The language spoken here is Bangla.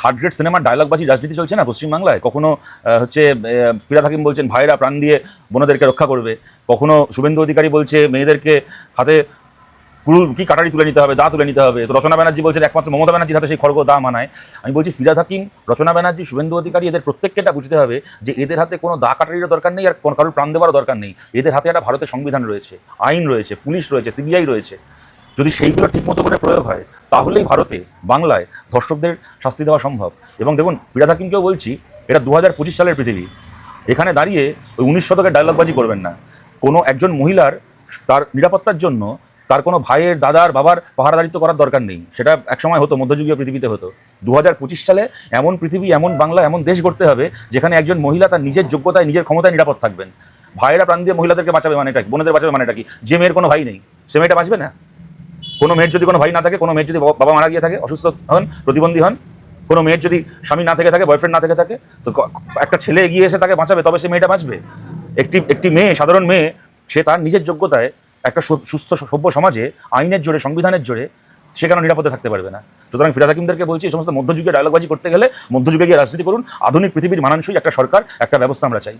থার্ড গ্রেড সিনেমার ডায়লগবাজি রাজনীতি চলছে না পশ্চিমবাংলায়? কখনো হচ্ছে ফিরাদ হাকিম বলছেন, ভাইরা প্রাণ দিয়ে বোনদেরকে রক্ষা করবে। কখনো শুভেন্দু অধিকারী বলছে মেয়েদেরকে হাতে কুরুল, কি কাটারি তুলে নিতে হবে, দা তুলে নিতে হবে? তো রচনা ব্যানার্জি বলছেন, একমাত্র মমতা ব্যানার্জির হাতে সেই খড়গ দা মানায়। আমি বলছি, ফিরাদ হাকিম, রচনা ব্যানার্জি, শুভেন্দু অধিকারী, এদের প্রত্যেককে বুঝতে হবে যে এদের হাতে কোনো দা কাটারিরও দরকার নেই আর কোনো কারোর প্রাণ দেওয়ারও দরকার নেই। এদের হাতে একটা ভারতের সংবিধান রয়েছে, আইন রয়েছে, পুলিশ রয়েছে, সিবিআই রয়েছে। যদি সেইগুলো ঠিকমতো করে প্রয়োগ হয় তাহলেই ভারতে, বাংলায় ধর্ষকদের শাস্তি দেওয়া সম্ভব। এবং দেখুন, ফিরাদ হাকিমকেও বলছি, এটা দু হাজার পঁচিশ সালের পৃথিবী। এখানে দাঁড়িয়ে ওই উনিশ শতকের ডায়লগবাজি করবেন না। কোনো একজন মহিলার তার নিরাপত্তার জন্য তার কোনো ভাইয়ের, দাদার, বাবার পাহারাদারিত্ব করার দরকার নেই। সেটা একসময় হতো, মধ্যযুগীয় পৃথিবীতে হতো। দু সালে এমন পৃথিবী, এমন বাংলা, এমন দেশ গড়তে হবে, যেখানে একজন মহিলা তার নিজের যোগ্যতায়, নিজের ক্ষমতায় নিরাপদ থাকবেন। ভাইয়েরা প্রাণ দিয়ে মহিলাদেরকে বাঁচাবে মানেটা কি? বোনেদের বাঁচাবে মানেটা কি? যে মেয়ের কোনো ভাই নেই। সে মেয়েটা বাঁচবে না? কোনো মেয়ের যদি কোনো ভাই না থাকে, কোনো মেয়ের যদি বাবা মারা গিয়ে থাকে, অসুস্থ হন, প্রতিবন্ধী হন, কোনো মেয়ের যদি স্বামী না থেকে থাকে বয়ফ্রেন্ড না থেকে থাকে, তো একটা ছেলে এগিয়ে এসে তাকে বাঁচাবে, তবে সে মেয়েটা বাঁচবে? একটি একটি মেয়ে, সাধারণ মেয়ে, সে তার নিজের যোগ্যতায় একটা সুস্থ সভ্য সমাজে, আইনের জোরে, সংবিধানের জোরে, সে কেন নিরাপদে থাকতে পারবে না? সুতরাং ফিরাদ হাকিমদেরকে বলছি, এই সমস্ত মধ্যযুগীয় ডায়লগবাজি করতে গেলে মধ্যযুগে গিয়ে রাজনীতি করুন। আধুনিক পৃথিবীর মানানসই একটা সরকার, একটা ব্যবস্থা আমরা চাই।